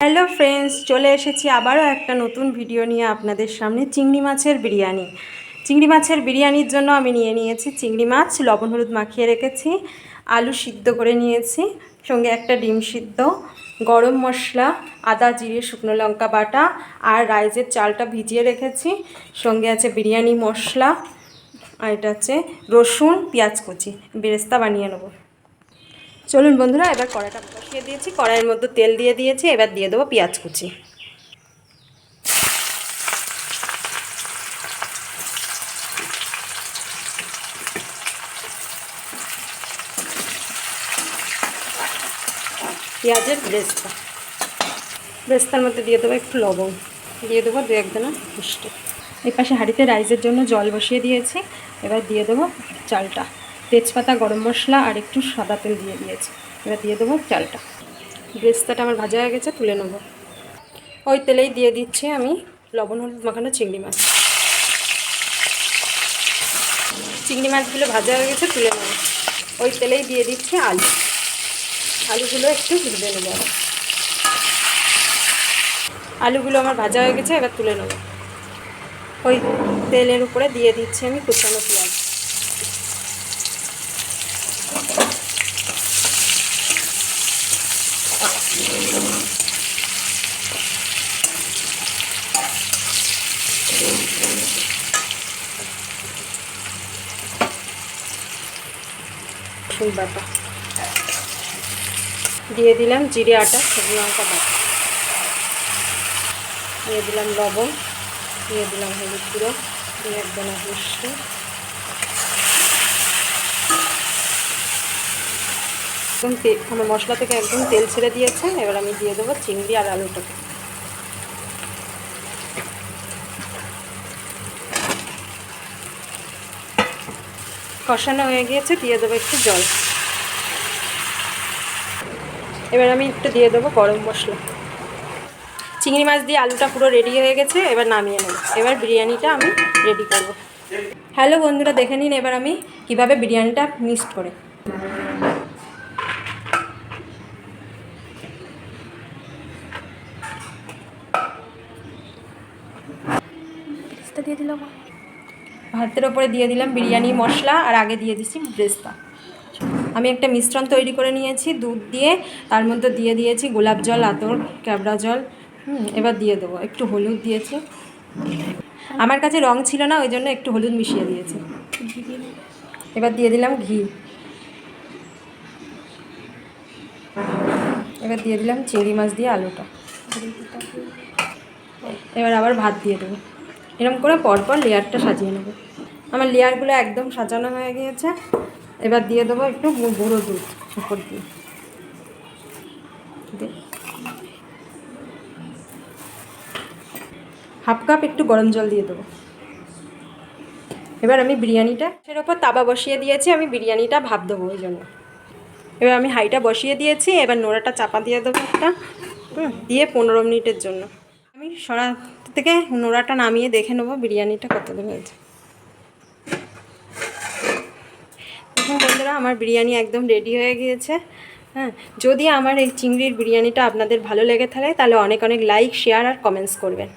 Hello friends, চলে এসেছি আবারও একটা নতুন ভিডিও নিয়ে আপনাদের সামনে, চিংড়ি মাছের বিরিয়ানি। চিংড়ি মাছের বিরিয়ানির জন্য আমি নিয়ে নিয়েছি চিংড়ি মাছ, লবণ হলুদ মাখিয়ে রেখেছি, আলু সিদ্ধ করে নিয়েছি, সঙ্গে একটা ডিম সিদ্ধ, গরম মশলা, আদা, জিরে, শুকনো লঙ্কা বাটা, আর রাইসের চালটা ভিজিয়ে রেখেছি, সঙ্গে আছে বিরিয়ানি মশলা, আর এটা হচ্ছে রসুন, পেঁয়াজ কুচি। বেরেস্তা বানিয়ে নেব। চলুন বন্ধুরা, এবার কড়াইটা বসিয়ে দিয়েছি। কড়াইয়ের মধ্যে তেল দিয়ে দিয়েছি, এবার দিয়ে দেবো পেঁয়াজ কুচি। পেঁয়াজের ব্রেস্তা। ব্রেস্তার মধ্যে দিয়ে দেবো একটু লবণ। দিয়ে দেবো দু একদানা মিষ্টি। এই পাশে হাঁড়িতে রাইসের জন্য জল বসিয়ে দিয়েছি। এবার দিয়ে দেবো চালটা। তেজপাতা, গরম মশলা আর একটু সাদা তেল দিয়ে দিয়েছি। এবার দিয়ে দেবো চালটা। ব্রেস্তাটা আমার ভাজা হয়ে গেছে, তুলে নেব। ওই তেলেই দিয়ে দিচ্ছি আমি লবণ, হলুদ, মাখানো চিংড়ি মাছ। চিংড়ি মাছগুলো ভাজা হয়ে গেছে, তুলে নেব। ওই তেলেই দিয়ে দিচ্ছি আলু। আলুগুলো একটু ভেজে নেব আলুগুলো আমার ভাজা হয়ে গেছে, এবার তুলে নেব। ওই তেলের উপরে দিয়ে দিচ্ছি আমি কুচানো পেঁয়াজ। রসুন বাটা। দিয়ে দিলাম জিরে, আটা, শুকনো লঙ্কা বাটা। দিয়ে দিলাম লবণ, দিয়ে দিলাম হলুদ গুঁড়ো, দিয়ে একদম মিষ্টি একদম আমার মশলা থেকে একদম তেল ছেড়ে দিয়েছে, এবার আমি দিয়ে দেবো চিংড়ি আর আলুটাকে। কষানো হয়ে গিয়েছে, দিয়ে দেবো একটু জল। এবার আমি একটু দিয়ে দেবো গরম মশলা। চিংড়ি মাছ দিয়ে আলুটা পুরো রেডি হয়ে গেছে, এবার নামিয়ে নেব। এবার বিরিয়ানিটা আমি রেডি করব। হ্যালো বন্ধুরা, দেখে নিন এবার আমি কীভাবে বিরিয়ানিটা মিক্সড করে। দিয়ে দিলাম। ভাতের ওপরে দিয়ে দিলাম বিরিয়ানি, মশলা, আর আগে দিয়ে দিচ্ছি ব্রেস্তা। আমি একটা মিশ্রণ তৈরি করে নিয়েছি, দুধ দিয়ে, তার মধ্যে দিয়ে দিয়েছি গোলাপ জল, আতর, ক্যাবড়া জল, হুম, এবার দিয়ে দেবো, একটু হলুদ দিয়েছি। আমার কাছে রং ছিল না, ওই জন্য একটু হলুদ মিশিয়ে দিয়েছি। এবার দিয়ে দিলাম ঘি। এবার দিয়ে দিলাম চিংড়ি মাছ দিয়ে আলুটা। এবার আবার ভাত দিয়ে দেবো। এরকম করে পরপর লেয়ারটা সাজিয়ে নেব। আমার লেয়ারগুলো একদম সাজানো হয়ে গিয়েছে। এবার দিয়ে দেবো একটু গুঁড়ো দুধ উপর দিয়ে। হাফ কাপ একটু গরম জল দিয়ে দেবো। এবার আমি বিরিয়ানিটা সের ওপর তাবা বসিয়ে দিয়েছি, আমি বিরিয়ানিটা ভাব দেবো ওই জন্য। এবার আমি হাইটা বসিয়ে দিয়েছি, এবার নোড়াটা চাপা দিয়ে দেবো একটা। দিয়ে পনেরো মিনিটের জন্য। আমি সরা থেকে নোড়াটা নামিয়ে দেখে নেব বিরিয়ানিটা কতদিন হয়েছে। দেখুন বন্ধুরা, আমার বিরিয়ানি একদম রেডি হয়ে গিয়েছে। হ্যাঁ যদি আমার এই চিংড়ির বিরিয়ানিটা আপনাদের ভালো লেগে থাকে, তাহলে অনেক অনেক লাইক শেয়ার আর কমেন্টস করবেন।